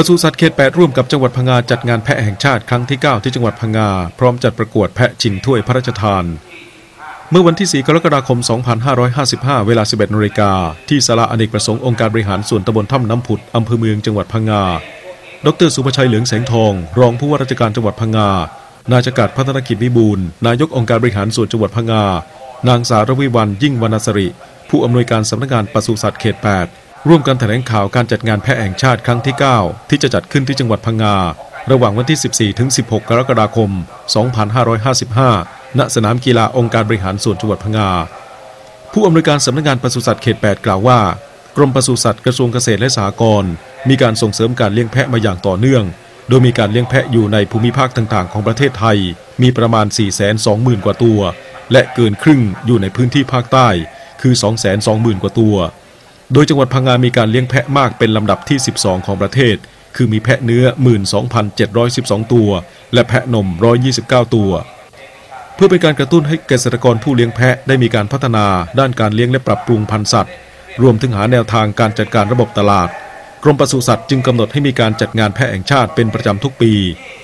ปศุสัตว์เขต8ร่วมกับจังหวัดพังงาจัดงานแพะแห่งชาติครั้งที่ 9 ที่จังหวัดพังงาพร้อมจัดประกวดแพะชิงถ้วยพระราชทาน เมื่อวันที่ 4 กรกฎาคม 2555 เวลา 11นาฬิกาที่ศาลาอเนกประสงค์องค์การบริหารส่วนตำบลถ้ำน้ำผุดอำเภอเมืองจังหวัดพังงา ดรสุภชัยเหลืองแสงทอง รองผู้ว่าราชการจังหวัดพังงา นายจกัดพัฒนกิจวิบูลนายกองค์การบริหารส่วนจังหวัดพังงา นางสาวรวิวันยิ่งวรรณสริ ผู้อำนวยการสำนักงานปศุสัตว์เขต 8 ร่วมกันแถลงข่าวการจัดงานแพะแห่งชาติครั้งที่ 9 ที่จะจัดขึ้นที่จังหวัดพังงา ระหว่างวันที่ 14 ถึง 16 กรกฎาคม 2555 ณ สนามกีฬาองค์การบริหารส่วนจังหวัดพังงา ผู้อำนวยการสำนักงานปศุสัตว์เขต 8 กล่าวว่า กรมปศุสัตว์กระทรวงเกษตรและสหกรณ์มีการส่งเสริมการเลี้ยงแพะมาอย่างต่อเนื่อง โดยมีการเลี้ยงแพะอยู่ในภูมิภาคต่างๆ ของประเทศไทย มีประมาณ 420,000 กว่าตัว และเกินครึ่งอยู่ในพื้นที่ภาคใต้ คือ 220,000 กว่าตัว โดยจังหวัดพังงามีการเลี้ยงแพะมากเป็นลำดับที่ 12 ของประเทศ คือมีแพะเนื้อ 12,712 ตัว และแพะนม 129 ตัว เพื่อเป็นการกระตุ้นให้เกษตรกรผู้เลี้ยงแพะได้มีการพัฒนา ด้านการเลี้ยงและปรับปรุงพันธุ์สัตว์ รวมถึงหาแนวทางการจัดการระบบตลาด กรมปศุสัตว์จึงกำหนดให้มีการจัดงานแพะแห่งชาติเป็นประจำทุกปี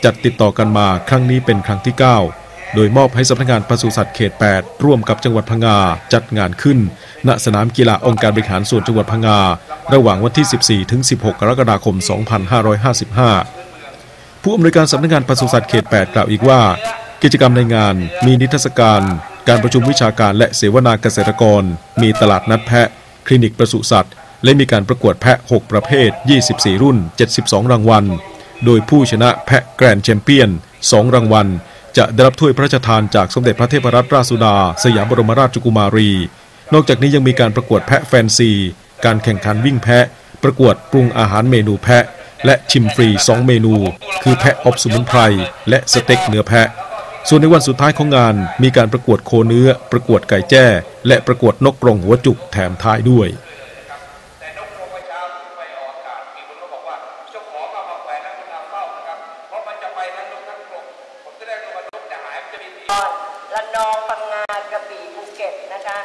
จัดติดต่อกันมาครั้งนี้เป็นครั้งที่ 9 โดยมอบให้สำนักงานปศุสัตว์เขต 8 ร่วมกับจังหวัดพังงาจัดงานขึ้น ณสนามกีฬาองค์การบริหารส่วนจังหวัดพังงา ระหว่างวันที่ 14 ถึง 16 กรกฎาคม 2555 ผู้อำนวยการสำนักงานปศุสัตว์เขต 8 กล่าวอีกว่า กิจกรรมในงานมีนิทรรศการ การประชุมวิชาการและเสวนาเกษตรกร มีตลาดนัดแพะ คลินิกปศุสัตว์ และมีการประกวดแพะ 6 ประเภท 24 รุ่น 72 รางวัล โดยผู้ชนะแพะแกรนด์แชมเปี้ยน 2 รางวัล จะได้รับถ้วยพระราชทานจากสมเด็จพระเทพรัตนราชสุดา สยามบรมราชกุมารี นอกจากนี้ยังมีการประกวดแพะแฟนซี การแข่งขันวิ่งแพะ ประกวดปรุงอาหารเมนูแพะ และชิมฟรี 2 เมนู คือแพะอบสมุนไพรและสเต็กเนื้อแพะ ส่วนในวันสุดท้ายของงาน มีการประกวดโคเนื้อ ประกวดไก่แจ้ และประกวดนกกรงหัวจุกแถมท้ายด้วย รระนองพังงานกระบี่ภูเก็ตนะคะ